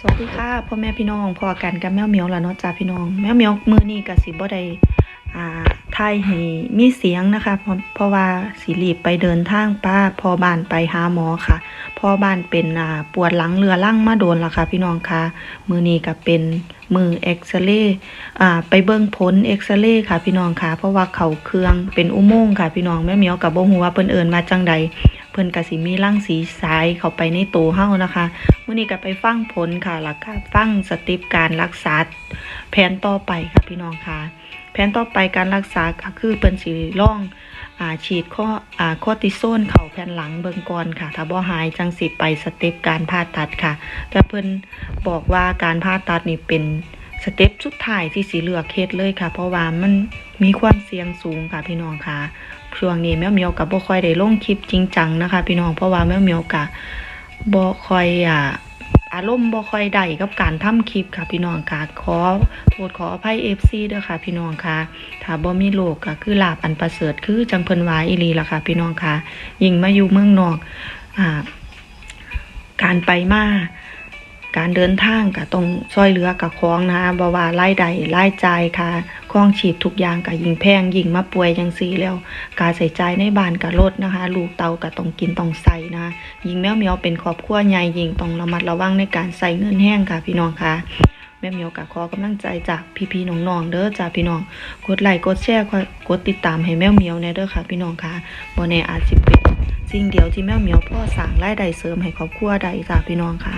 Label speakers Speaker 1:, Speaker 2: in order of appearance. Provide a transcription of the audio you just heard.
Speaker 1: สวัสดีค่ะพ่อแม่พี่น้องพอกันกับแมวเหมียวแล้วเนาะจ้าพี่น้องแมวเหมียวมือนี้ก็สิบ่ได้อ่าถ่ายให้มีเสียงนะคะเพราะเพราะว่าสิรีบไปเดินทางป้าพอบ้านไปหาหมอค่ะพอบ้านเป็นอ่าปวดหลังเรือล่างมาโดนล้วค่ะ พี่น้องค่ะมือนี้ก็เป็นมือเอ็กซเรย์อ่าไปเบิ่งผลเอ็กซเรย์ค่ะ พี่น้องค่ะ เพราะว่าเขาเครื่องเป็นอุโมงค์ค่ะ พี่น้องแม่เหมียวกับบ่ฮู้ว่าเพิ่นเอิ้นมาจังใด เพิ่นก็สิมีรังสีสายเข้าไปในตัวเฮานะคะมื่อนี้ก็ไปฟังผลค่ะแล้วก็ฟังสติปการรักษาแผนต่อไปค่ะพี่น้องค่ะ แผนต่อไปการรักษาก็คือเปิ้นสิร่องอ่าฉีดข้ออ่าคอร์ติโซนเข้าแผ่นหลังเบิ่งก่อนค่ะถ้าบ่หายจังสิไปสเต็ปการผ่าตัดค่ะ แต่เพิ่นบอกว่าการผ่าตัดนี่เป็นสเต็ปสุดท้ายที่สิเลือกเฮ็ดเลยค่ะ เพราะว่ามัน มีความเสี่ยงสูงค่ะพี่น้องค่ะช่วงนี้แมวเหมียวกับบ่ค่อยได้ลงคลิปจริงจังนะคะ พี่น้องเพราะว่าแมวเหมียวกะบ่ค่อยอ่าอารมณ์บ่ค่อยได้กับการทำคลิปค่ะพี่น้องค่ะขอโทษขออภัย FC เด้อค่ะ พี่น้องค่ะถ้าบ่มีโลกก็คือลาบอันประเสริฐคือจังเพิ่นว่าอีลีล่ะค่ะ พี่น้องค่ะยิ่งมาอยู่เมืองนอกอ่าการไปมา การเดินทางก็ต้องช่วยเหลือกับของนะคะบ่ว่ารายได้รายจ่ายค่ะของชีพทุกอย่างก็ยิ่งแพงยิ่งมาป่วยจังซีแล้ว การใส่ใจในบ้านก็ลดนะคะ ลูกเตาก็ต้องกินต้องใส่นะะยิ่งแมวเมียวเป็นครอบครัวใหญ่ยิ่งต้องระมัดระวังในการใส่เงินแห้งค่ะพี่น้องค่ะแม่เมียวก็ขอกำลังใจจากพี่ๆน้องๆเด้อจ้าพี่น้อง กดไลค์กดแชร์กดติดตามให้แมวเมียวแน่เด้อค่ะ พี่น้องค่ะบ่แน่อาจสิเป็นสิ่งเดียวที่แมวเมียวพ่อสร้างรายได้เสริมให้ครอบครัวได้จ้าพี่น้องค่ะ